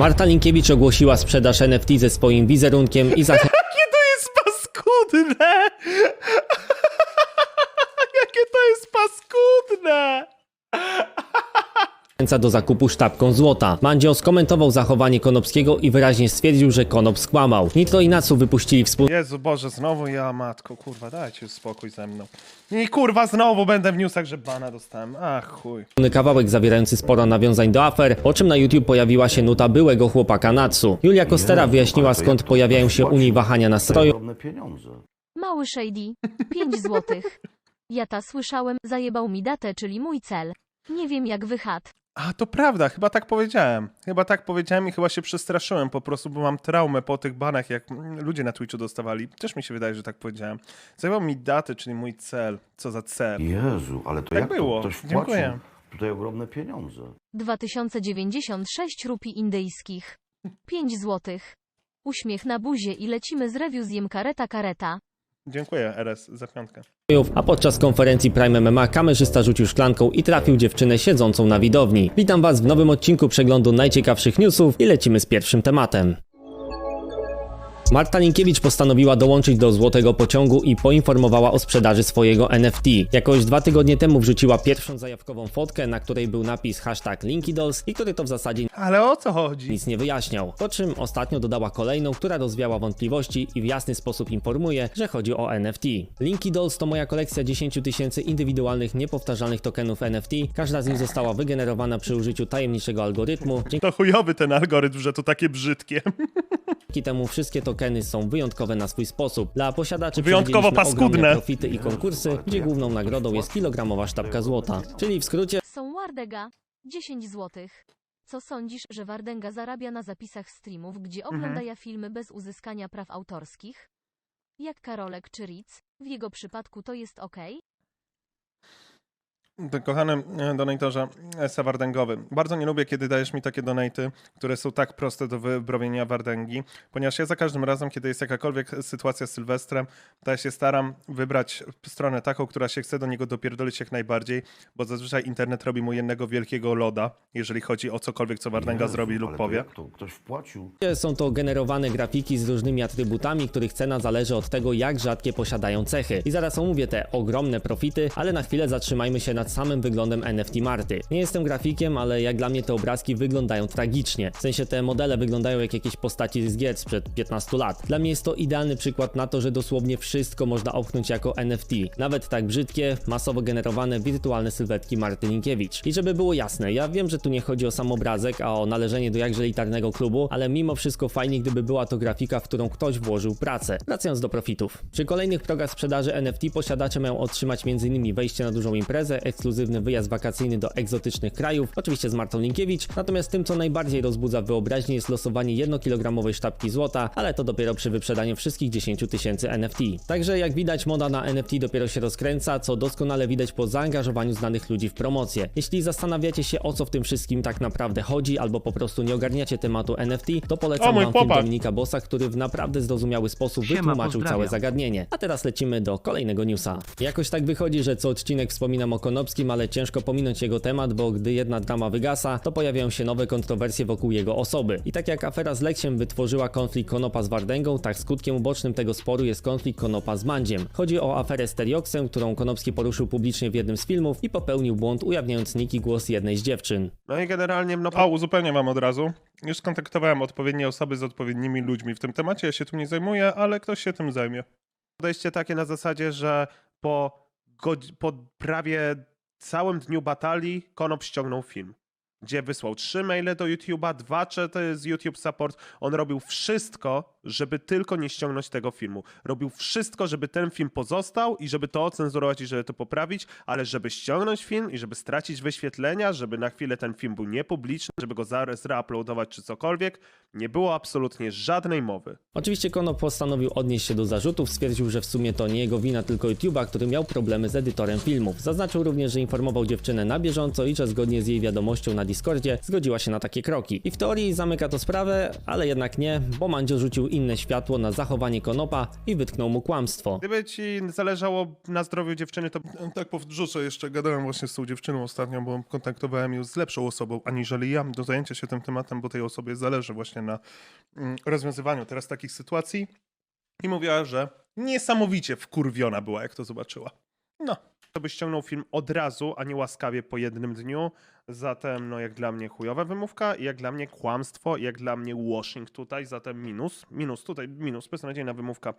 Marta Linkiewicz ogłosiła sprzedaż NFT ze swoim wizerunkiem i zachęca Jakie to jest paskudne! Jakie to jest paskudne! Do zakupu sztabką złota. Mandzio skomentował zachowanie Konopskiego i wyraźnie stwierdził, że Konop skłamał. Nitro i Natsu wypuścili wspólny Jezu Boże, znowu ja, matko, kurwa, dajcie spokój ze mną. I kurwa, znowu będę w newsach, że bana dostałem. Ach, chuj. kawałek zawierający sporo nawiązań do afer, po czym na YouTube pojawiła się nuta byłego chłopaka Natsu. Julia Kostera wyjaśniła skąd pojawiają się u niej wahania nastroju, ogromne pieniądze. Mały Shady, 5 złotych. Ja ta słyszałem, zajebał mi datę, czyli mój cel. Nie wiem jak wychad. A, to prawda, chyba tak powiedziałem. Chyba tak powiedziałem i chyba się przestraszyłem po prostu, bo mam traumę po tych banach, jak mm, ludzie na Twitchu dostawali. Też mi się wydaje, że tak powiedziałem. Zajmował mi datę, czyli mój cel. Co za cel? Jezu, ale to Tak jak było. to ktoś wpłacił? Dziękuję. Tutaj ogromne pieniądze. 2096 rupii indyjskich. 5 złotych. Uśmiech na buzie i lecimy z rewizjem kareta kareta. Dziękuję, RS, za piątkę. a podczas konferencji Prime MMA kamerzysta rzucił szklanką i trafił dziewczynę siedzącą na widowni. Witam Was w nowym odcinku przeglądu najciekawszych newsów i lecimy z pierwszym tematem. Marta Linkiewicz postanowiła dołączyć do złotego pociągu i poinformowała o sprzedaży swojego NFT. Jakoś dwa tygodnie temu wrzuciła pierwszą zajawkową fotkę, na której był napis hashtag Linkidols i który to w zasadzie Ale o co chodzi? nic nie wyjaśniał. Po czym ostatnio dodała kolejną, która rozwiała wątpliwości i w jasny sposób informuje, że chodzi o NFT. Linky Dolls to moja kolekcja 10 tysięcy indywidualnych, niepowtarzalnych tokenów NFT. Każda z nich została wygenerowana przy użyciu tajemniczego algorytmu. To chujowy ten algorytm, że to takie brzydkie. Dzięki temu wszystkie tokeny są wyjątkowe na swój sposób. Dla posiadaczy Wyjątkowo paskudne. profity i konkursy, gdzie główną nagrodą jest kilogramowa sztabka złota. Czyli w skrócie Są Wardega, 10 złotych. Co sądzisz, że Wardęga zarabia na zapisach streamów, gdzie ogląda ja filmy bez uzyskania praw autorskich? Jak Karolek czy Ritz? W jego przypadku to jest ok? Kochany e, donatorze Esa Wardęgowy. Bardzo nie lubię, kiedy dajesz mi takie donaty, które są tak proste do wybrowienia Wardęgi, ponieważ ja za każdym razem, kiedy jest jakakolwiek sytuacja z Sylwestrem, to ja się staram wybrać stronę taką, która się chce do niego dopierdolić jak najbardziej, bo zazwyczaj internet robi mu jednego wielkiego loda, jeżeli chodzi o cokolwiek, co Wardęga Jezu, zrobi lub ale to powie. jak to ktoś wpłacił? są to generowane grafiki z różnymi atrybutami, których cena zależy od tego, jak rzadkie posiadają cechy. I zaraz omówię te ogromne profity, ale na chwilę zatrzymajmy się nad samym wyglądem NFT Marty. Nie jestem grafikiem, ale jak dla mnie te obrazki wyglądają tragicznie. W sensie te modele wyglądają jak jakieś postaci z gier sprzed 15 lat. Dla mnie jest to idealny przykład na to, że dosłownie wszystko można opchnąć jako NFT. Nawet tak brzydkie, masowo generowane wirtualne sylwetki Marty Linkiewicz. I żeby było jasne, ja wiem, że tu nie chodzi o sam obrazek, a o należenie do jakże elitarnego klubu, ale mimo wszystko fajnie, gdyby była to grafika, w którą ktoś włożył pracę. Wracając do profitów. Przy kolejnych progach sprzedaży NFT posiadacze mają otrzymać m.in. wejście na dużą imprezę, ekskluzywny wyjazd wakacyjny do egzotycznych krajów, oczywiście z Martą Linkiewicz, natomiast tym, co najbardziej rozbudza wyobraźnię jest losowanie 1-kilogramowej sztabki złota, ale to dopiero przy wyprzedaniu wszystkich 10 tysięcy NFT. Także jak widać moda na NFT dopiero się rozkręca, co doskonale widać po zaangażowaniu znanych ludzi w promocję. Jeśli zastanawiacie się o co w tym wszystkim tak naprawdę chodzi, albo po prostu nie ogarniacie tematu NFT, to O, polecam mój wam film. Dominika Bossa, który w naprawdę zrozumiały sposób Siema, wytłumaczył pozdrawiam. całe zagadnienie. A teraz lecimy do kolejnego newsa. Jakoś tak wychodzi, że co odcinek wspominam o Konopskim, ale ciężko pominąć jego temat, bo gdy jedna drama wygasa, to pojawiają się nowe kontrowersje wokół jego osoby. I tak jak afera z Leksiem wytworzyła konflikt Konopa z Wardęgą, tak skutkiem ubocznym tego sporu jest konflikt Konopa z Mandziem. Chodzi o aferę z Terioksem, którą Konopski poruszył publicznie w jednym z filmów i popełnił błąd ujawniając niki głos jednej z dziewczyn. No i generalnie, no o, uzupełnię wam od razu. Już skontaktowałem odpowiednie osoby z odpowiednimi ludźmi w tym temacie, ja się tym nie zajmuję, ale ktoś się tym zajmie. Podejście takie na zasadzie, że po, po prawie całym dniu batalii Konop ściągnął film. Gdzie wysłał trzy maile do YouTube'a, dwa chaty z YouTube Support. On robił wszystko, żeby tylko nie ściągnąć tego filmu. Robił wszystko, żeby ten film pozostał i żeby to ocenzurować i żeby to poprawić, ale żeby ściągnąć film i żeby stracić wyświetlenia, żeby na chwilę ten film był niepubliczny, żeby go zaraz reuploadować czy cokolwiek, nie było absolutnie żadnej mowy. Oczywiście Konop postanowił odnieść się do zarzutów, stwierdził, że w sumie to nie jego wina, tylko YouTube'a, który miał problemy z edytorem filmów. Zaznaczył również, że informował dziewczynę na bieżąco i że zgodnie z jej wiadomością na Discordzie, zgodziła się na takie kroki. I w teorii zamyka to sprawę, ale jednak nie, bo Mandzio rzucił inne światło na zachowanie Konopa i wytknął mu kłamstwo. Gdyby ci zależało na zdrowiu dziewczyny, to tak powrzucę jeszcze. Gadałem właśnie z tą dziewczyną ostatnio, bo kontaktowałem ją z lepszą osobą, aniżeli ja, do zajęcia się tym tematem, bo tej osobie zależy właśnie na mm, rozwiązywaniu teraz takich sytuacji. I mówiła, że niesamowicie wkurwiona była, jak to zobaczyła. No, to by ściągnął film od razu, a nie łaskawie po jednym dniu. Zatem, no, jak dla mnie chujowa wymówka, jak dla mnie kłamstwo, jak dla mnie washing tutaj, zatem minus. Minus, tutaj minus, beznadziejna wymówka.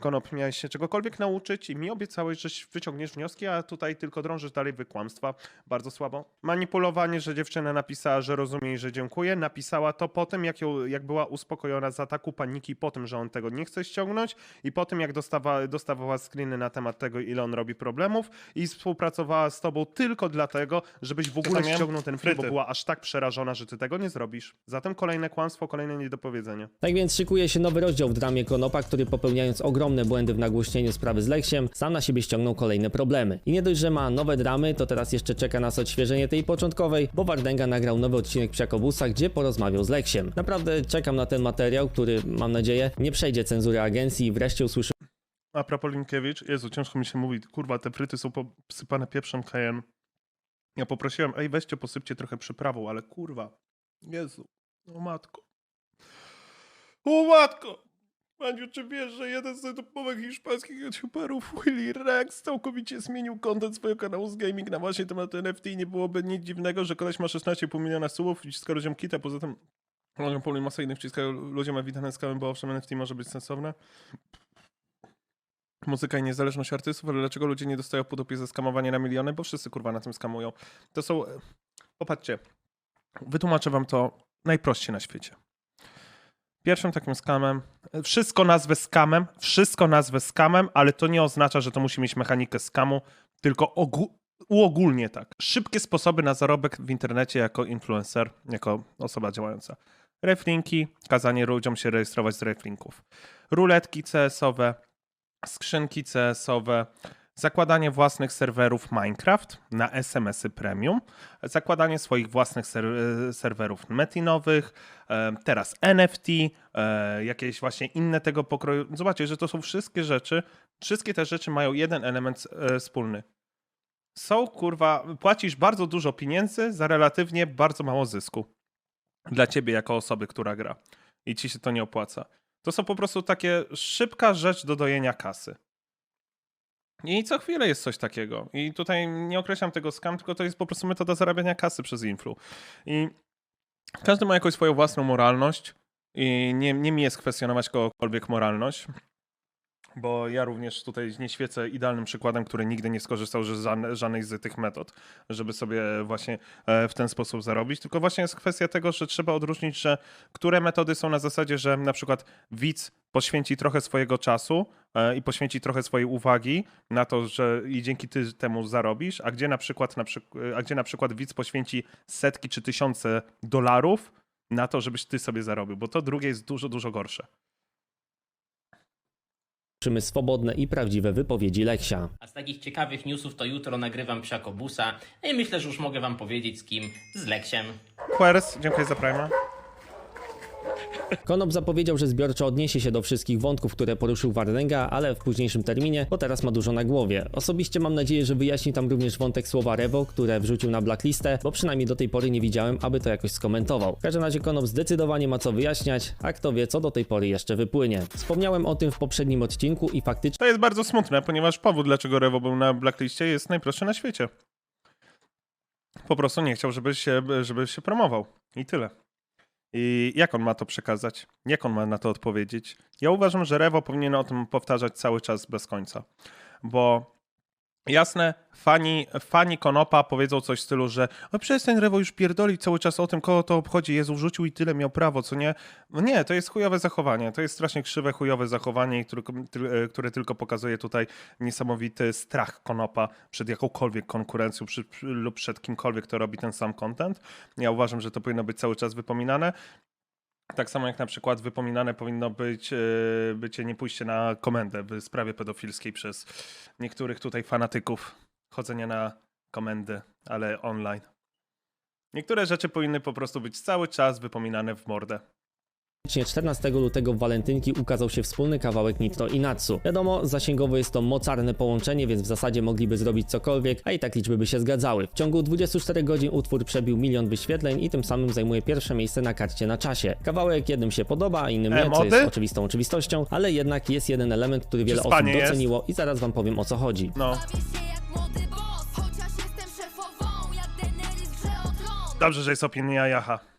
Konop, miałeś się czegokolwiek nauczyć i mi obiecałeś, że wyciągniesz wnioski, a tutaj tylko drążysz dalej w kłamstwa. Bardzo słabo. Manipulowanie, że dziewczyna napisała, że rozumie i że dziękuję. Napisała to po tym, jak, ją, jak była uspokojona z ataku paniki, po tym, że on tego nie chce ściągnąć i po tym, jak dostawa, dostawała screeny na temat tego, ile on robi problemów i współpracowała z tobą tylko dlatego, żebyś w ogóle miałem? Ściągnął ten film, bo była aż tak przerażona, że ty tego nie zrobisz. Zatem kolejne kłamstwo, kolejne niedopowiedzenie. Tak więc szykuje się nowy rozdział w dramie Konopa, który popełniając ogromne błędy w nagłośnieniu sprawy z Leksiem, sam na siebie ściągnął kolejne problemy. I nie dość, że ma nowe dramy, to teraz jeszcze czeka nas odświeżenie tej początkowej, bo Wardęga nagrał nowy odcinek Psiakobusa, gdzie porozmawiał z Leksiem. Naprawdę czekam na ten materiał, który, mam nadzieję, nie przejdzie cenzury agencji i wreszcie usłyszymy A propos Linkiewicz, Jezu, ciężko mi się mówi, kurwa, te fryty są posypane pieprzem cayenne. Ja poprosiłem, ej, weźcie, posypcie trochę przyprawą, ale kurwa, Jezu, o matko. O matko! Maniu, czy wiesz, że jeden z topowych hiszpańskich youtuberów, Willy Rex, całkowicie zmienił content swojego kanału z gaming na właśnie temat NFT i nie byłoby nic dziwnego, że koleś ma 16,5 miliona subów, wciska ludziom kita, poza tym ludziom polimasyjnych wciskają ludziom ewidentne skamy, bo owszem, NFT może być sensowne muzyka i niezależność artystów, ale dlaczego ludzie nie dostają po dupie za skamowanie na miliony? Bo wszyscy kurwa na tym skamują. To są... e, Popatrzcie, wytłumaczę wam to najprościej na świecie. Pierwszym takim skamem, e, wszystko nazwę skamem, wszystko nazwę skamem, ale to nie oznacza, że to musi mieć mechanikę skamu, tylko ogó- uogólnie tak. Szybkie sposoby na zarobek w internecie jako influencer, jako osoba działająca. Reflinki, kazanie ludziom się rejestrować z reflinków. Ruletki CS-owe, skrzynki CS-owe, zakładanie własnych serwerów Minecraft na SMS-y premium, zakładanie swoich własnych ser- serwerów metinowych, e, teraz NFT, e, jakieś właśnie inne tego pokroju. Zobaczcie, że to są wszystkie rzeczy, wszystkie te rzeczy mają jeden element e, wspólny. Są kurwa, płacisz bardzo dużo pieniędzy za relatywnie bardzo mało zysku. Dla ciebie jako osoby, która gra. I ci się to nie opłaca. To są po prostu takie szybka rzecz do dojenia kasy. I co chwilę jest coś takiego. I tutaj nie określam tego skam, tylko to jest po prostu metoda zarabiania kasy przez influ. I każdy ma jakąś swoją własną moralność i nie, nie mi jest kwestionować kogokolwiek moralność. Bo ja również tutaj nie świecę idealnym przykładem, który nigdy nie skorzystał z żadne- żadnej z tych metod, żeby sobie właśnie e, w ten sposób zarobić. Tylko właśnie jest kwestia tego, że trzeba odróżnić, że które metody są na zasadzie, że na przykład widz poświęci trochę swojego czasu e, i poświęci trochę swojej uwagi na to, że i dzięki ty temu zarobisz, a gdzie na przykład, na przyk- a gdzie na przykład widz poświęci setki czy tysiące dolarów na to, żebyś ty sobie zarobił, bo to drugie jest dużo, dużo gorsze. Swobodne i prawdziwe wypowiedzi Leksia. A z takich ciekawych newsów to jutro nagrywam Psiakobusa i myślę, że już mogę wam powiedzieć z kim. Z Leksiem. Quers, dziękuję za Prima. Konop zapowiedział, że zbiorczo odniesie się do wszystkich wątków, które poruszył Wardęga, ale w późniejszym terminie, bo teraz ma dużo na głowie. Osobiście mam nadzieję, że wyjaśni tam również wątek słowa Revo, które wrzucił na blacklistę, bo przynajmniej do tej pory nie widziałem, aby to jakoś skomentował. W każdym razie Konop zdecydowanie ma co wyjaśniać, a kto wie, co do tej pory jeszcze wypłynie. Wspomniałem o tym w poprzednim odcinku i faktycznie To jest bardzo smutne, ponieważ powód, dlaczego Revo był na blackliście, jest najprostszy na świecie. Po prostu nie chciał, żeby się, żeby się promował. I tyle. I jak on ma to przekazać? Jak on ma na to odpowiedzieć? Ja uważam, że Revo powinien o tym powtarzać cały czas bez końca. Bo jasne, fani, fani Konopa powiedzą coś w stylu, że o przestań Rewo już pierdolić cały czas o tym, kogo to obchodzi, Jezu wrzucił i tyle miał prawo, co nie? No nie, to jest chujowe zachowanie, to jest strasznie krzywe, chujowe zachowanie, które, które tylko pokazuje tutaj niesamowity strach Konopa przed jakąkolwiek konkurencją przy, lub przed kimkolwiek, kto robi ten sam content. Ja uważam, że to powinno być cały czas wypominane. Tak samo jak na przykład wypominane powinno być e, bycie nie pójście na komendę w sprawie pedofilskiej przez niektórych tutaj fanatyków chodzenia na komendy, ale online. Niektóre rzeczy powinny po prostu być cały czas wypominane w mordę. 14 lutego w Walentynki ukazał się wspólny kawałek Nitro i Natsu. Wiadomo, zasięgowo jest to mocarne połączenie, więc w zasadzie mogliby zrobić cokolwiek, a i tak liczby by się zgadzały. W ciągu 24 godzin utwór przebił milion wyświetleń i tym samym zajmuje pierwsze miejsce na karcie na czasie. Kawałek jednym się podoba, a innym E, nie, co jest oczywistą oczywistością, ale jednak jest jeden element, który wiele osób spanie jest? doceniło i zaraz wam powiem o co chodzi. No, dobrze, że jest opinia Jacha.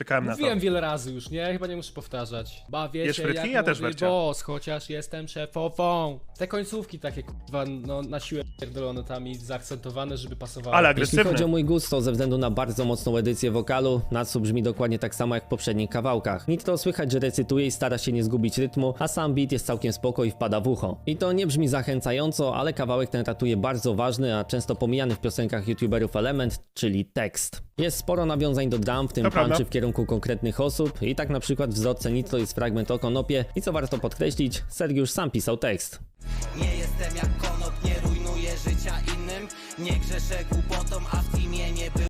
Czekałem na to. Mówiłem wiele razy już, nie? Chyba nie muszę powtarzać. Bawię Jesz się frytki? jak Ja też młody boss, chociaż jestem szefową. Te końcówki takie kurwa, no na siłę pierdolone tam i zaakcentowane, żeby pasowały. Ale Jeśli agresywny. chodzi o mój gust, to ze względu na bardzo mocną edycję wokalu, Natsu brzmi dokładnie tak samo jak w poprzednich kawałkach. Nitro słychać, że recytuje i stara się nie zgubić rytmu, a sam beat jest całkiem spoko i wpada w ucho. I to nie brzmi zachęcająco, ale kawałek ten ratuje bardzo ważny, a często pomijany w piosenkach youtuberów element, czyli tekst. Jest sporo nawiązań do drum, w tym To prawda. punchy w kierunku konkretnych osób i tak na przykład w zwrotce Nitro jest fragment o konopie. I co warto podkreślić, Sergiusz sam pisał tekst. Nie jestem jak konop, nie rujnuję życia innym. Nie grzeszę głupotą, a w teamie nie nigdy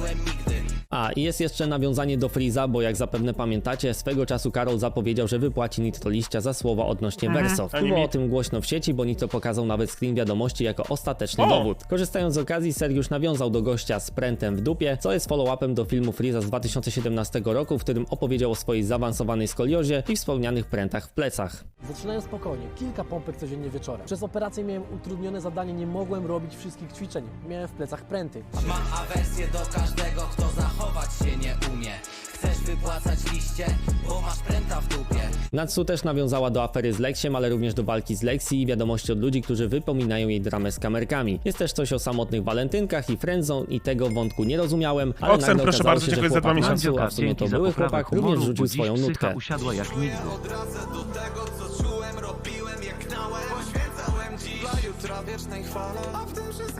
A, i jest jeszcze nawiązanie do Freeza, bo jak zapewne pamiętacie, swego czasu Karol zapowiedział, że wypłaci Nitro liścia za słowa odnośnie wersów. Ani Było o tym głośno w sieci, bo Nitro pokazał nawet screen wiadomości jako ostateczny O! dowód. Korzystając z okazji, Sergiusz nawiązał do gościa z prętem w dupie, co jest follow-upem do filmu Freeza z 2017 roku, w którym opowiedział o swojej zaawansowanej skoliozie i wspomnianych prętach w plecach. Zaczynają spokojnie, kilka pompek codziennie wieczorem. Przez operację miałem utrudnione zadanie, nie mogłem robić wszystkich ćwiczeń. Miałem w plecach pręty. Mam awersję do każdego, kto zachować się nie umie Chcesz wypłacać liście, bo masz pręta w dupie Natsu też nawiązała do afery z Lexiem, ale również do walki z Lexi i wiadomości od ludzi, którzy wypominają jej dramę z kamerkami. Jest też coś o samotnych walentynkach i friendzone i tego wątku nie rozumiałem, ale Oksen, nagle proszę bardzo, się, że dziękuję za dwa miesiące. Natsu, a w sumie to były chłopak, również rzucił swoją nutkę. usiadła jak nigdy.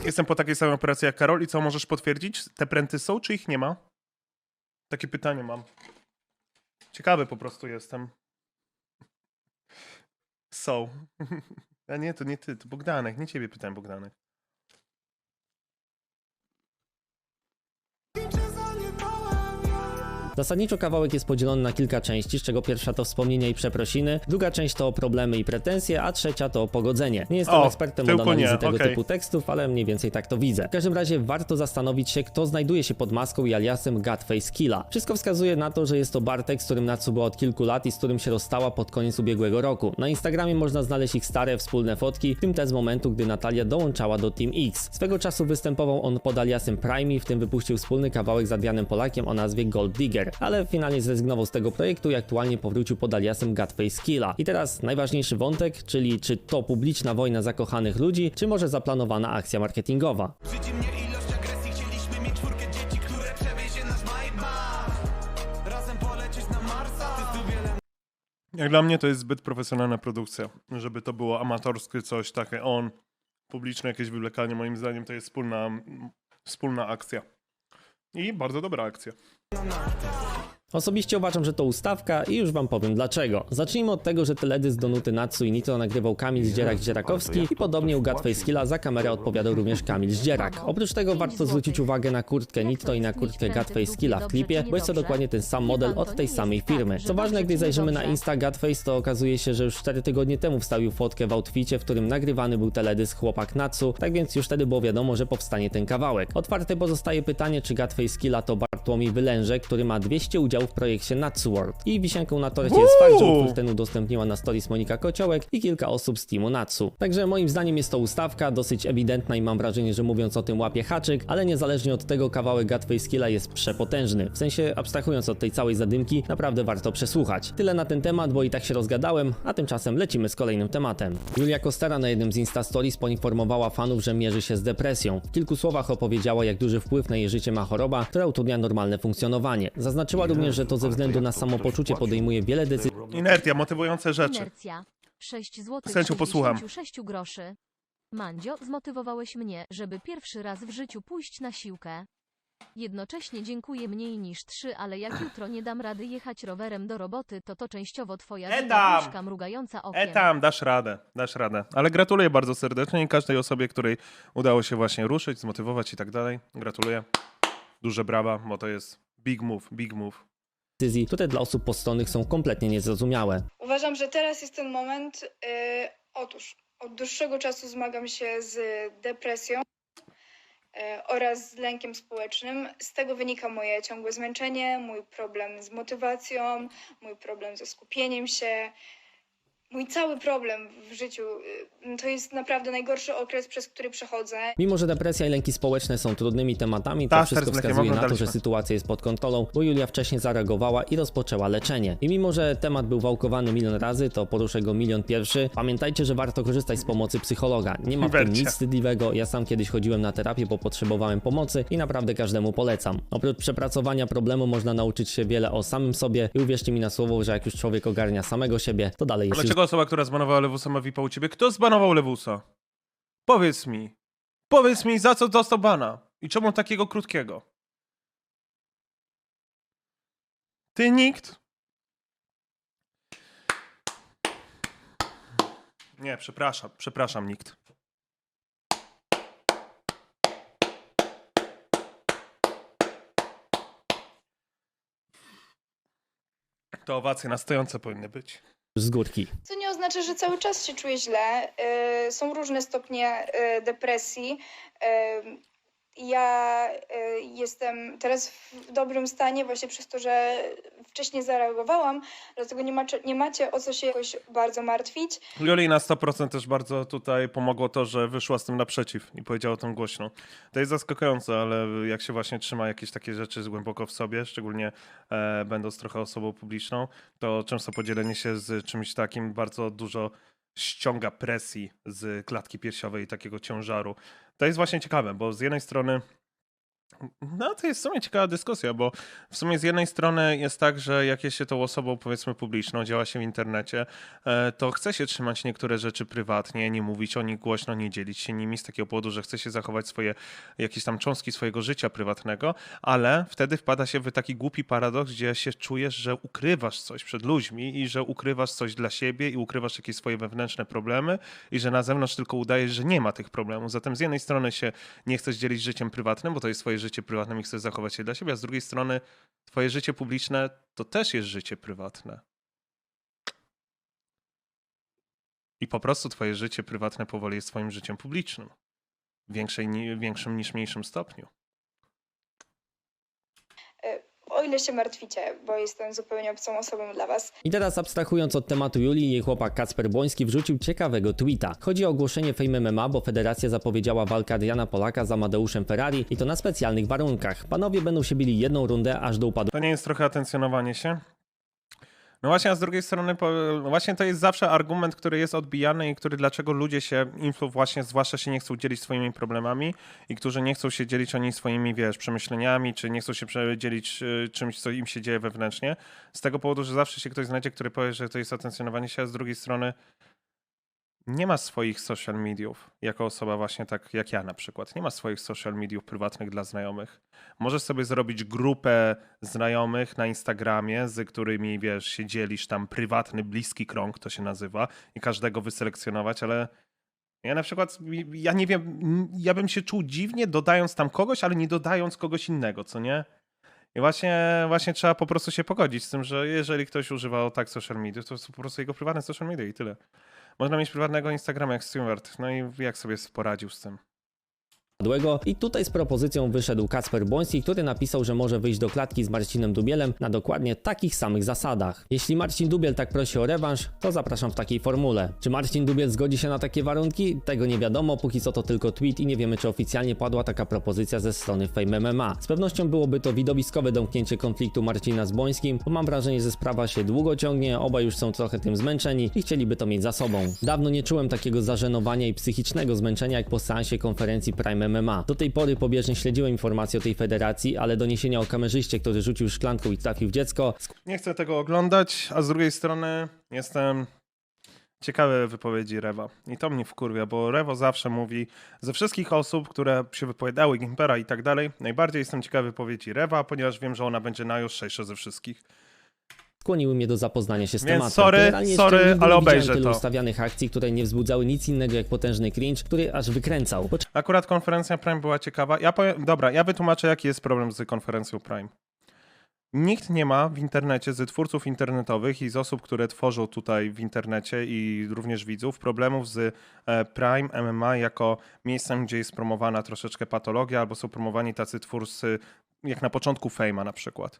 Jestem po takiej samej operacji jak Karol i co, możesz potwierdzić? Te pręty są, czy ich nie ma? Takie pytanie mam. Ciekawy po prostu jestem. Są. A nie, to nie ty, to Bogdanek, nie ciebie pytałem, Bogdanek. Zasadniczo kawałek jest podzielony na kilka części, z czego pierwsza to wspomnienia i przeprosiny, druga część to problemy i pretensje, a trzecia to pogodzenie. Nie jestem O, ekspertem od analizy nie, tego okej. typu tekstów, ale mniej więcej tak to widzę. W każdym razie warto zastanowić się, kto znajduje się pod maską i aliasem Godface Killa. Wszystko wskazuje na to, że jest to Bartek, z którym Natsu była od kilku lat i z którym się rozstała pod koniec ubiegłego roku. Na Instagramie można znaleźć ich stare, wspólne fotki, w tym te z momentu, gdy Natalia dołączała do Team X. Swego czasu występował on pod aliasem Prime, w tym wypuścił wspólny kawałek z Adrianem Polakiem o nazwie Gold Digger, ale finalnie zrezygnował z tego projektu i aktualnie powrócił pod aliasem Godface Killa. I teraz najważniejszy wątek, czyli czy to publiczna wojna zakochanych ludzi, czy może zaplanowana akcja marketingowa. Brzydzi mnie ilość agresji, chcieliśmy mieć czwórkę dzieci, które przewiezie nas Maybach Razem polecieć na Marsa Ty tu wiele Jak dla mnie to jest zbyt profesjonalna produkcja, żeby to było amatorskie coś, takie on, publiczne jakieś wywlekanie, moim zdaniem to jest wspólna, wspólna akcja. I bardzo dobra akcja. no, no. Osobiście uważam, że to ustawka i już wam powiem dlaczego. Zacznijmy od tego, że teledysk do nuty Natsu i Nitro nagrywał Kamil Zdzierak-Zdzierakowski i podobnie u Godface Killa za kamerę odpowiadał również Kamil Zdzierak. Oprócz tego warto zwrócić uwagę na kurtkę Nitro i na kurtkę Godface Killa w klipie, bo jest to dokładnie ten sam model od tej samej firmy. Co ważne, gdy zajrzymy na Insta Godface, to okazuje się, że już 4 tygodnie temu wstawił fotkę w outficie, w którym nagrywany był teledysk Chłopak Natsu, tak więc już wtedy było wiadomo, że powstanie ten kawałek. Otwarte pozostaje pytanie, czy Godface Killa to Bartłomiej Wylężek, który ma 200 udziałów w projekcie Natsu World. I wisienką na torcie jest fakt, że utwór ten udostępniła na stories Monika Kociołek i kilka osób z teamu Natsu. Także moim zdaniem jest to ustawka, dosyć ewidentna i mam wrażenie, że mówiąc o tym łapie haczyk, ale niezależnie od tego kawałek Godface Killa jest przepotężny. W sensie abstrahując od tej całej zadymki, naprawdę warto przesłuchać. Tyle na ten temat, bo i tak się rozgadałem, a tymczasem lecimy z kolejnym tematem. Julia Kostera na jednym z Insta Stories poinformowała fanów, że mierzy się z depresją. W kilku słowach opowiedziała, jak duży wpływ na jej życie ma choroba, która utrudnia normalne funkcjonowanie. Zaznaczyła również, że to ze względu na samopoczucie podejmuje wiele decyzji Inertia, motywujące rzeczy. Inercja. 6 zł chęcią posłucham. 66 groszy. Mandzio, zmotywowałeś mnie, żeby pierwszy raz w życiu pójść na siłkę. Jednocześnie dziękuję mniej niż trzy, ale jak jutro nie dam rady jechać rowerem do roboty, to to częściowo twoja E wina tam! buźka mrugająca okiem. E tam, dasz radę, dasz radę. Ale gratuluję bardzo serdecznie i każdej osobie, której udało się właśnie ruszyć, zmotywować i tak dalej. Gratuluję. duże brawa, bo to jest big move, big move. Decyzji, które dla osób postronnych są kompletnie niezrozumiałe. Uważam, że teraz jest ten moment. Yy, otóż od dłuższego czasu zmagam się z depresją yy, oraz z lękiem społecznym. Z tego wynika moje ciągłe zmęczenie, mój problem z motywacją, mój problem ze skupieniem się. Mój cały problem w życiu yy, to jest naprawdę najgorszy okres, przez który przechodzę. Mimo, że depresja i lęki społeczne są trudnymi tematami, to Tak, wszystko wskazuje na to, że sytuacja jest pod kontrolą, bo Julia wcześniej zareagowała i rozpoczęła leczenie. I mimo, że temat był wałkowany milion razy, to poruszę go milion pierwszy. Pamiętajcie, że warto korzystać z pomocy psychologa. Nie ma w tym nic wstydliwego. Ja sam kiedyś chodziłem na terapię, bo potrzebowałem pomocy i naprawdę każdemu polecam. Oprócz przepracowania problemu można nauczyć się wiele o samym sobie i uwierzcie mi na słowo, że jak już człowiek ogarnia samego siebie, to dalej jest Dlaczego osoba, która zbanowała Lewusa ma VIPa u ciebie? Kto zbanował Lewusa? Powiedz mi. Powiedz mi, za co dostał bana? I czemu takiego krótkiego? Ty nikt? Nie, przepraszam, przepraszam, nikt. To owacje na stojące powinny być. Z górki. Co nie oznacza, że cały czas się czuję źle. Yy, Są różne stopnie yy, depresji. Ja yy, jestem teraz w dobrym stanie właśnie przez to, że wcześniej zareagowałam, dlatego nie, macie, nie macie o co się jakoś bardzo martwić. Joli na 100% też bardzo tutaj pomogło to, że wyszła z tym naprzeciw i powiedziała o tym głośno. To jest zaskakujące, ale jak się właśnie trzyma jakieś takie rzeczy głęboko w sobie, szczególnie e, będąc trochę osobą publiczną, to często podzielenie się z czymś takim bardzo dużo ściąga presji z klatki piersiowej i takiego ciężaru. To jest właśnie ciekawe, bo z jednej strony no, to jest w sumie ciekawa dyskusja, bo w sumie z jednej strony jest tak, że jak jest się tą osobą, powiedzmy, publiczną, działa się w internecie, e, to chce się trzymać niektóre rzeczy prywatnie, nie mówić o nich głośno, nie dzielić się nimi z takiego powodu, że chce się zachować swoje jakieś tam cząstki swojego życia prywatnego, ale wtedy wpada się w taki głupi paradoks, gdzie się czujesz, że ukrywasz coś przed ludźmi i że ukrywasz coś dla siebie i ukrywasz jakieś swoje wewnętrzne problemy i że na zewnątrz tylko udajesz, że nie ma tych problemów. Zatem z jednej strony się nie chcesz dzielić życiem prywatnym, bo to jest swoje życie prywatne i chcesz zachować się dla siebie, a z drugiej strony twoje życie publiczne to też jest życie prywatne. I po prostu twoje życie prywatne powoli jest twoim życiem publicznym. W większym niż mniejszym stopniu. O ile się martwicie, bo jestem zupełnie obcą osobą dla was. I teraz abstrahując od tematu Julii, jej chłopak Kacper Błoński wrzucił ciekawego tweeta. Chodzi o ogłoszenie Fame MMA, bo federacja zapowiedziała walkę Adriana Polaka z Amadeuszem Ferrari i to na specjalnych warunkach. Panowie będą się bili jedną rundę aż do upadłego To nie jest trochę atencjonowanie się? No właśnie, a z drugiej strony, właśnie to jest zawsze argument, który jest odbijany i który dlaczego ludzie się, influ właśnie, zwłaszcza się nie chcą dzielić swoimi problemami i którzy nie chcą się dzielić oni swoimi, wiesz, przemyśleniami, czy nie chcą się dzielić y, czymś, co im się dzieje wewnętrznie. Z tego powodu, że zawsze się ktoś znajdzie, który powie, że to jest atencjonowanie się, a z drugiej strony nie ma swoich social mediów, jako osoba właśnie tak jak ja na przykład. Nie ma swoich social mediów prywatnych dla znajomych. Możesz sobie zrobić grupę znajomych na Instagramie, z którymi, wiesz, się dzielisz tam prywatny, bliski krąg, to się nazywa, i każdego wyselekcjonować, ale ja na przykład, ja nie wiem, ja bym się czuł dziwnie dodając tam kogoś, ale nie dodając kogoś innego, co nie? I właśnie, właśnie trzeba po prostu się pogodzić z tym, że jeżeli ktoś używał tak social media, to po prostu jego prywatne social media i tyle. Można mieć prywatnego Instagrama jak Stewart, no i jak sobie poradził z tym. I tutaj z propozycją wyszedł Kacper Błoński, który napisał, że może wyjść do klatki z Marcinem Dubielem na dokładnie takich samych zasadach. Jeśli Marcin Dubiel tak prosi o rewanż, to zapraszam w takiej formule. Czy Marcin Dubiel zgodzi się na takie warunki? Tego nie wiadomo, póki co to tylko tweet i nie wiemy, czy oficjalnie padła taka propozycja ze strony Fame MMA. Z pewnością byłoby to widowiskowe domknięcie konfliktu Marcina z Błońskim, bo mam wrażenie, że sprawa się długo ciągnie, obaj już są trochę tym zmęczeni i chcieliby to mieć za sobą. Dawno nie czułem takiego zażenowania i psychicznego zmęczenia jak po seansie konferencji Prime MMA. Do tej pory pobieżnie śledziłem informacje o tej federacji, ale doniesienia o kamerzyście, który rzucił szklanką i trafił w dziecko, Nie chcę tego oglądać, a z drugiej strony jestem ciekawy wypowiedzi Rewa. I to mnie wkurwia, bo Rewo zawsze mówi, ze wszystkich osób, które się wypowiadały, Gimpera i tak dalej, najbardziej jestem ciekawy wypowiedzi Rewa, ponieważ wiem, że ona będzie najostrzejsza ze wszystkich. Skłoniły mnie do zapoznania się z Więc tematem. sorry, Generalnie sorry, ale obejrzę tylu to. ustawianych akcji, które nie wzbudzały nic innego jak potężny cringe, który aż wykręcał. Po Akurat konferencja Prime była ciekawa. Ja powiem, dobra, ja wytłumaczę, jaki jest problem z konferencją Prime. Nikt nie ma w internecie z twórców internetowych i z osób, które tworzą tutaj w internecie i również widzów, problemów z e, Prime MMA jako miejscem, gdzie jest promowana troszeczkę patologia albo są promowani tacy twórcy, jak na początku Fejma na przykład.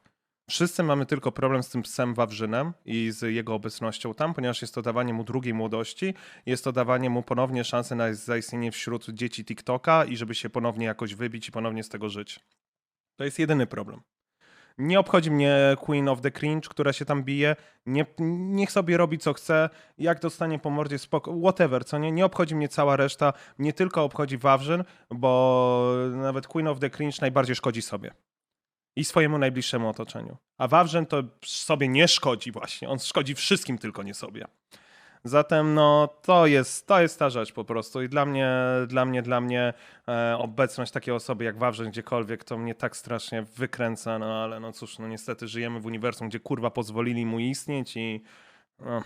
Wszyscy mamy tylko problem z tym psem Wawrzynem i z jego obecnością tam, ponieważ jest to dawanie mu drugiej młodości, jest to dawanie mu ponownie szansy na zaistnienie wśród dzieci TikToka i żeby się ponownie jakoś wybić i ponownie z tego żyć. To jest jedyny problem. Nie obchodzi mnie Queen of the Cringe, która się tam bije. Nie, niech sobie robi co chce. Jak dostanie po mordzie spoko, whatever, co nie? Nie obchodzi mnie cała reszta. Mnie tylko obchodzi Wawrzyn, bo nawet Queen of the Cringe najbardziej szkodzi sobie i swojemu najbliższemu otoczeniu. A Wawrzyn to sobie nie szkodzi właśnie. On szkodzi wszystkim, tylko nie sobie. Zatem no to jest, to jest ta rzecz po prostu i dla mnie, dla mnie, dla mnie e, obecność takiej osoby jak Wawrzyn gdziekolwiek to mnie tak strasznie wykręca, no ale no cóż, no niestety żyjemy w uniwersum, gdzie kurwa pozwolili mu istnieć i no,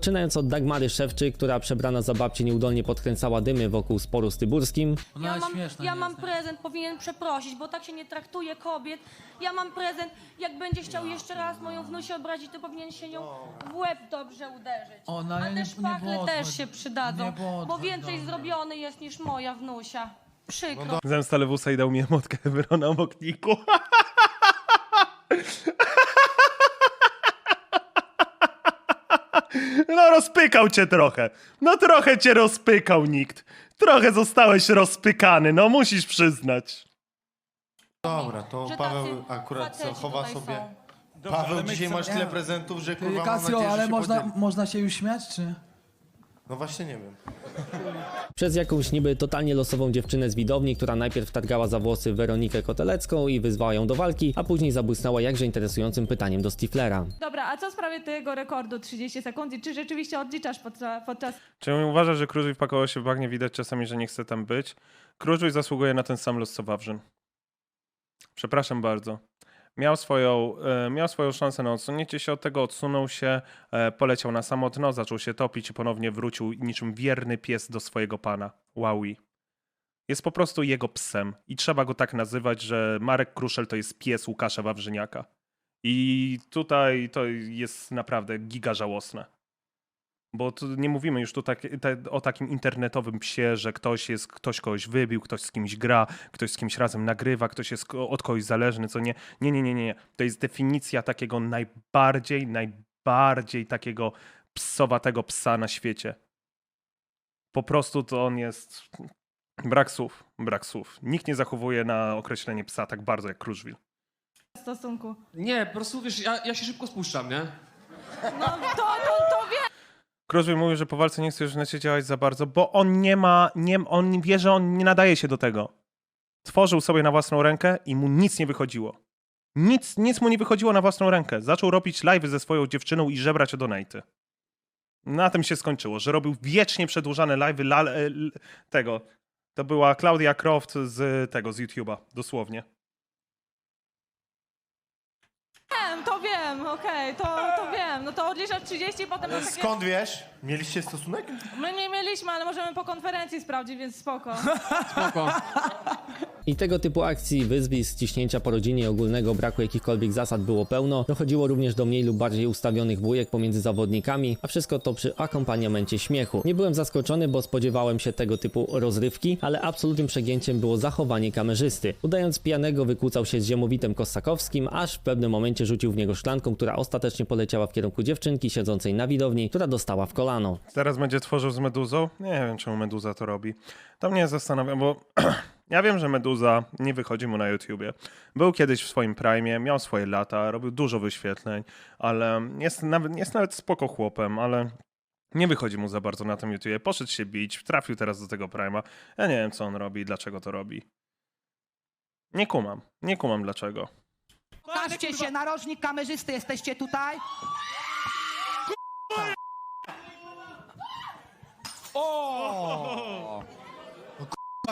Zaczynając od Dagmary Szewczyk, która przebrana za babcię nieudolnie podkręcała dymy wokół sporu z Tyburskim, Ja mam, ja mam prezent, powinien przeprosić, bo tak się nie traktuje kobiet. Ja mam prezent, jak będzie chciał jeszcze raz moją wnusię obrazić, to powinien się nią w łeb dobrze uderzyć. O, no, A ale te nie- szpachle było też się przydadzą, było bo więcej dobra. zrobiony jest niż moja wnusia. Przykro. zemsta Lewusa i dał mi emotkę Wyrona w okniku. No rozpykał cię trochę. No trochę cię rozpykał nikt. Trochę zostałeś rozpykany, no musisz przyznać. Dobra, to Że Paweł tacy akurat faceci chowa tutaj sobie. są. Paweł, dzisiaj masz tyle prezentów, że kurwa mam Kasio, nadzieję, że ale się można, można się już śmiać, czy? No właśnie nie wiem. Przez jakąś niby totalnie losową dziewczynę z widowni, która najpierw targała za włosy Weronikę Kotelecką i wyzwała ją do walki, a później zabłysnęła jakże interesującym pytaniem do Stiflera. Dobra, a co w sprawie tego rekordu 30 sekund? I Czy rzeczywiście odliczasz podczas, podczas Czy uważasz, że Krużuj wpakował się w bagnie? Widać czasami, że nie chce tam być. Krużuj zasługuje na ten sam los co Wawrzyn. Przepraszam bardzo. Miał swoją, e, miał swoją szansę na odsunięcie się od tego, odsunął się, e, poleciał na samo dno, zaczął się topić i ponownie wrócił niczym wierny pies do swojego pana. Wowi. Jest po prostu jego psem i trzeba go tak nazywać, że Marek Kruszel to jest pies Łukasza Wawrzyniaka. I tutaj to jest naprawdę giga żałosne. Bo tu nie mówimy już tu tak, te, o takim internetowym psie, że ktoś jest, ktoś kogoś wybił, ktoś z kimś gra, ktoś z kimś razem nagrywa, ktoś jest od kogoś zależny, co nie. Nie, nie, nie, nie. nie. To jest definicja takiego najbardziej, najbardziej takiego psowatego psa na świecie. Po prostu to on jest. Brak słów, brak słów. Nikt nie zachowuje na określenie psa tak bardzo jak Kruszwil. stosunku? Nie, po prostu wiesz, ja, ja się szybko spuszczam, nie? No to, to, Kruszwil mówił, że po walce nie chce już w necie działać za bardzo, bo on nie ma, nie, on wie, że on nie nadaje się do tego. Tworzył sobie na własną rękę i mu nic nie wychodziło. Nic, nic mu nie wychodziło na własną rękę. Zaczął robić live ze swoją dziewczyną i żebrać o donaty. Na tym się skończyło, że robił wiecznie przedłużane live tego. To była Claudia Croft z tego, z YouTube'a, dosłownie. Wiem, okej, to, to wiem. No to odliczasz 30, potem na takie... Skąd wiesz? Mieliście stosunek? My nie mieliśmy, ale możemy po konferencji sprawdzić, więc spoko. Spoko. I tego typu akcji, wyzwisk, ściśnięcia po rodzinie ogólnego braku jakichkolwiek zasad było pełno. Dochodziło również do mniej lub bardziej ustawionych bójek pomiędzy zawodnikami, a wszystko to przy akompaniamencie śmiechu. Nie byłem zaskoczony, bo spodziewałem się tego typu rozrywki, ale absolutnym przegięciem było zachowanie kamerzysty. Udając pijanego wykłócał się z ziemowitem Kosakowskim, aż w pewnym momencie rzucił w niego szklanką, która ostatecznie poleciała w kierunku dziewczynki siedzącej na widowni, która dostała w kolano. Teraz będzie tworzył z Meduzą? Nie wiem, czemu Meduza to robi. To mnie zastanawia, bo ja wiem, że Meduza nie wychodzi mu na YouTubie. Był kiedyś w swoim prime, miał swoje lata, robił dużo wyświetleń, ale jest nawet, jest nawet spoko chłopem, ale nie wychodzi mu za bardzo na tym YouTubie. Poszedł się bić, trafił teraz do tego prima. Ja nie wiem, co on robi i dlaczego to robi. Nie kumam. Nie kumam dlaczego. Pokażcie się, narożnik kamerzysty, jesteście tutaj? O!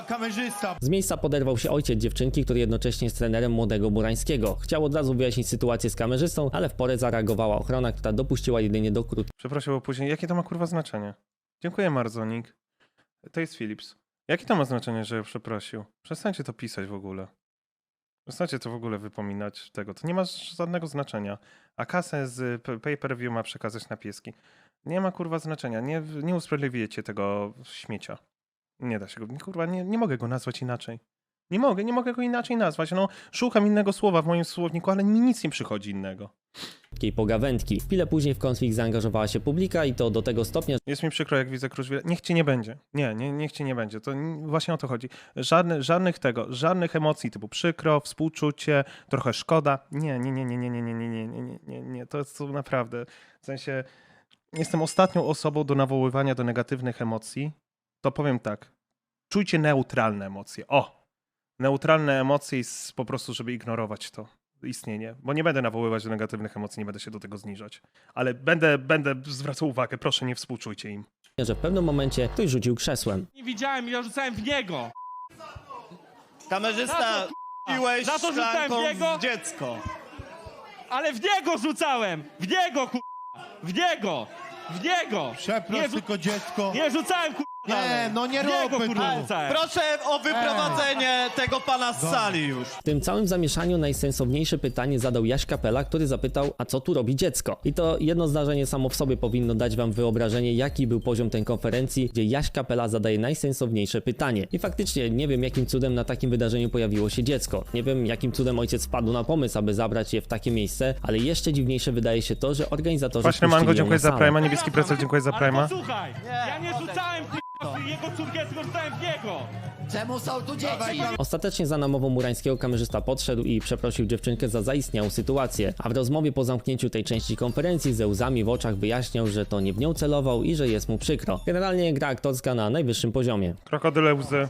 Kamerzysta. Z miejsca poderwał się ojciec dziewczynki, który jednocześnie jest trenerem młodego Burańskiego. Chciał od razu wyjaśnić sytuację z kamerzystą, ale w porę zareagowała ochrona, która dopuściła jedynie do krótkiego Przeprosił później. Jakie to ma kurwa znaczenie? Dziękuję Marzonik. To jest Philips. Jakie to ma znaczenie, że przeprosił? Przestańcie to pisać w ogóle. Przestańcie to w ogóle wypominać tego. To nie ma żadnego znaczenia. A kasę z p- pay-per-view ma przekazać na pieski. Nie ma kurwa znaczenia. Nie, nie usprawiedliwiecie tego śmiecia. Nie da się go. Kurwa, nie, nie mogę go nazwać inaczej. Nie mogę, nie mogę go inaczej nazwać. No, szukam innego słowa w moim słowniku, ale mi nic nie przychodzi innego. pogawędki. Chwilę później w konflikt zaangażowała się publika i to do tego stopnia, Jest mi przykro, jak widzę Kruszwila. Niech ci nie będzie. Nie, nie, niech ci nie będzie. To właśnie o to chodzi. Żadne, żadnych tego, żadnych emocji typu przykro, współczucie, trochę szkoda. Nie, nie, nie, nie, nie, nie, nie, nie, nie, nie, nie, nie. To jest naprawdę. W sensie jestem ostatnią osobą do nawoływania do negatywnych emocji. To powiem tak. Czujcie neutralne emocje. O! Neutralne emocje i s- po prostu, żeby ignorować to istnienie. Bo nie będę nawoływać do negatywnych emocji, nie będę się do tego zniżać. Ale będę, będę zwracał uwagę, proszę nie współczujcie im. że w pewnym momencie ktoś rzucił krzesłem. Nie widziałem, ja rzucałem w niego. Kamerzysta, piłeś Za to rzucałem w niego? w dziecko. Ale w niego rzucałem! W niego, ku... W niego! W niego! Przeproś Nie tylko dziecko. Nie rzucałem, ku... Nie, no nie róbmy kurwa, tu. Proszę o wyprowadzenie tego pana z sali już. W tym całym zamieszaniu najsensowniejsze pytanie zadał Jaś Kapela, który zapytał, a co tu robi dziecko? I to jedno zdarzenie samo w sobie powinno dać wam wyobrażenie, jaki był poziom tej konferencji, gdzie Jaś Kapela zadaje najsensowniejsze pytanie. I faktycznie nie wiem, jakim cudem na takim wydarzeniu pojawiło się dziecko. Nie wiem, jakim cudem ojciec wpadł na pomysł, aby zabrać je w takie miejsce, ale jeszcze dziwniejsze wydaje się to, że organizatorzy Właśnie wpuścili Mango, ją dziękuję na za salę. Prima, dziękuję za Prima. posłuchaj! Ja nie rzucałem. Jego córkę, tylko rzucałem w niego! Czemu są tu dzieci? Ostatecznie za namową Murańskiego kamerzysta podszedł i przeprosił dziewczynkę za zaistniałą sytuację, a w rozmowie po zamknięciu tej części konferencji ze łzami w oczach wyjaśniał, że to nie w nią celował i że jest mu przykro. Generalnie gra aktorska na najwyższym poziomie. Krokodyle łzy.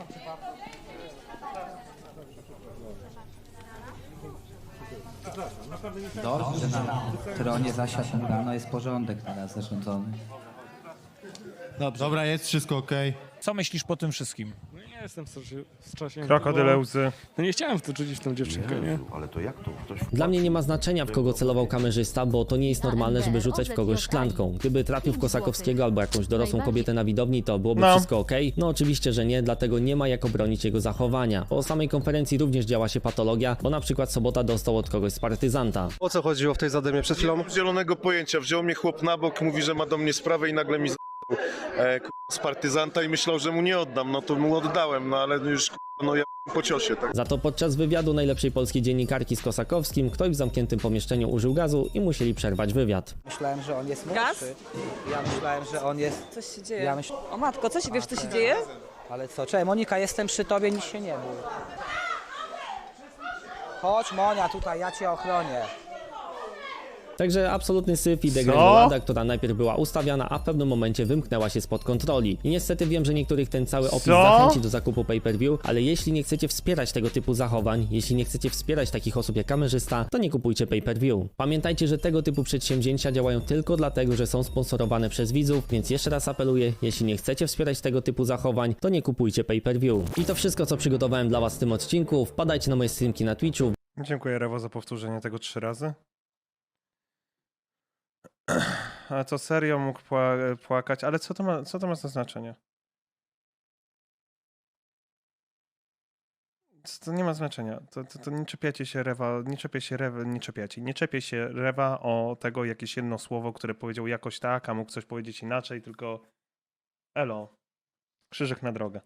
Dobrze, na tronie zasiadł rano, jest porządek teraz zarządzony. Dobra, jest wszystko okej. Co myślisz po tym wszystkim? Nie jestem strasznie. Krokodyle łzy. No nie chciałem w to czuć w tą dziewczynkę, nie? Ale to jak to? Ktoś Dla mnie nie ma znaczenia, w kogo celował kamerzysta, bo to nie jest normalne, żeby rzucać w kogoś szklanką. Gdyby trafił w Kosakowskiego albo jakąś dorosłą kobietę na widowni, to byłoby No. wszystko ok? No oczywiście, że nie, dlatego nie ma jak obronić jego zachowania. Po samej konferencji również działa się patologia, bo na przykład Sobota dostał od kogoś z partyzanta. O co chodziło w tej zadymie przed chwilą? Zielonego pojęcia. Wziął mnie chłop na bok, mówi, że ma do mnie sprawę i nagle mi z... E, k- z partyzanta i myślał, że mu nie oddam. No to mu oddałem, no ale już no ja po ciosie, tak. Za to podczas wywiadu najlepszej polskiej dziennikarki z Kosakowskim ktoś w zamkniętym pomieszczeniu użył gazu i musieli przerwać wywiad. Myślałem, że on jest młodszy. Gaz? Ja myślałem, że on jest... Coś się dzieje. Ja myśl... O matko, co się wiesz, co się dzieje? Ale co, czekaj, Monika, jestem przy tobie, nic się nie bój. Chodź, Monia, tutaj, ja cię ochronię. Także absolutny syf i degrengolada, która najpierw była ustawiana, a w pewnym momencie wymknęła się spod kontroli. I niestety wiem, że niektórych ten cały opis Co? zachęci do zakupu pay-per-view, ale jeśli nie chcecie wspierać tego typu zachowań, jeśli nie chcecie wspierać takich osób jak kamerzysta, to nie kupujcie pay-per-view. Pamiętajcie, że tego typu przedsięwzięcia działają tylko dlatego, że są sponsorowane przez widzów, więc jeszcze raz apeluję, jeśli nie chcecie wspierać tego typu zachowań, to nie kupujcie pay-per-view. I to wszystko, co przygotowałem dla was w tym odcinku. Wpadajcie na moje streamki na Twitchu, Dziękuję Rewo za powtórzenie tego trzy razy. A co serio mógł pła- płakać, ale co to ma, co to ma za znaczenie? To nie ma znaczenia. To, to, to nie czepiacie się Rewa, nie czepie się Rewa, nie czepiacie. Nie czepie się Rewa o tego jakieś jedno słowo, które powiedział jakoś tak, a mógł coś powiedzieć inaczej, tylko elo. Krzyżyk na drogę.